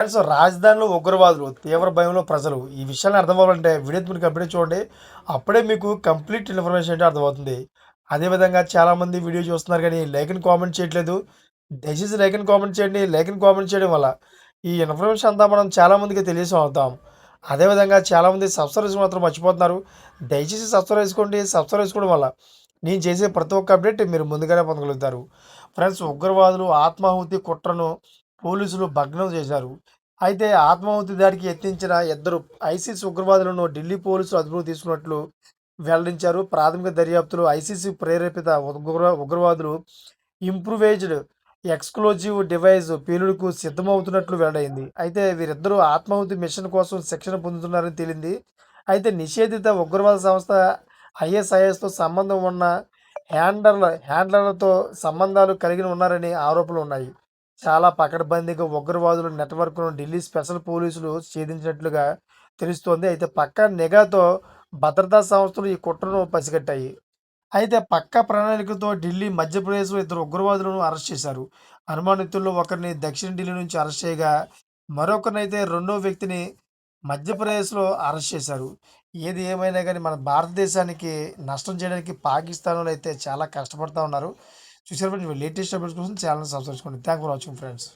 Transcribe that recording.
Friends రాజధానిలో ఉగ్రవాదులు తీవ్ర భయంలో ప్రజలు. ఈ విషయాన్ని అర్థం అవ్వాలంటే వీడియో మీరు కంప్లీట్ చూడండి. అప్పుడే మీకు కంప్లీట్ ఇన్ఫర్మేషన్ అంటే అర్థమవుతుంది. అదేవిధంగా చాలామంది వీడియో చూస్తున్నారు కానీ లైక్ని కామెంట్ చేయట్లేదు. దయచేసి లైక్ని కామెంట్ చేయండి. లైక్ని కామెంట్ చేయడం వల్ల ఈ ఇన్ఫర్మేషన్ అంతా మనం చాలామందికి తెలియసం అవుతాం అదేవిధంగా చాలామంది సబ్స్క్రైబ్ మాత్రం మర్చిపోతున్నారు. దయచేసి సబ్స్క్రైబ్ చేసుకోండి. సబ్స్క్రైబ్ చేసుకోవడం వల్ల నేను చేసే ప్రతి ఒక్క అప్డేట్ మీరు ముందుగానే పొందగలుగుతారు. ఫ్రెండ్స్ ఉగ్రవాదులు ఆత్మాహుతి కుట్రను పోలీసులు భగ్నం చేశారు. అయితే ఆత్మాహుతి దాడికి యత్నించిన ఇద్దరు ఐసీసీ ఉగ్రవాదులను ఢిల్లీ పోలీసులు అదుపులోకి తీసుకున్నట్లు వెల్లడించారు. ప్రాథమిక దర్యాప్తులో ఐసీసీ ప్రేరేపిత ఉగ్ర ఉగ్రవాదులు ఇంప్రూవేజ్డ్ ఎక్స్క్లూజివ్ డివైస్ పేలుడుకు సిద్ధమవుతున్నట్లు వెల్లడైంది అయితే వీరిద్దరూ ఆత్మాహుతి మిషన్ కోసం శిక్షణ పొందుతున్నారని తేలింది అయితే నిషేధిత ఉగ్రవాద సంస్థ ఐఎస్ఐఎస్తో సంబంధం ఉన్న హ్యాండర్ల హ్యాండ్లర్లతో సంబంధాలు కలిగి ఉన్నారని ఆరోపణలు ఉన్నాయి చాలా పకడ్బందీగా ఉగ్రవాదుల నెట్వర్క్ను ఢిల్లీ స్పెషల్ పోలీసులు ఛేదించినట్లుగా తెలుస్తోంది. అయితే పక్క నిఘాతో భద్రతా సంస్థలు ఈ కుట్రను పసిగట్టాయి. అయితే పక్క ప్రణాళికతో ఢిల్లీ మధ్యప్రదేశ్లో ఇద్దరు ఉగ్రవాదులను అరెస్ట్ చేశారు. అనుమానితుల్లో ఒకరిని దక్షిణ ఢిల్లీ నుంచి అరెస్ట్ చేయగా మరొకరినైతే రెండో వ్యక్తిని మధ్యప్రదేశ్లో అరెస్ట్ చేశారు. ఏది ఏమైనా కానీ మన భారతదేశానికి నష్టం చేయడానికి పాకిస్తాన్లో అయితే చాలా కష్టపడుతూ ఉన్నారు. చూసారు ఫ్రెండ్స్ లేటెస్ట్ అప్డేట్స్ కోసం ఛానల్ సబ్స్క్రైబ్ చేసుకోండి. Thank for watching friends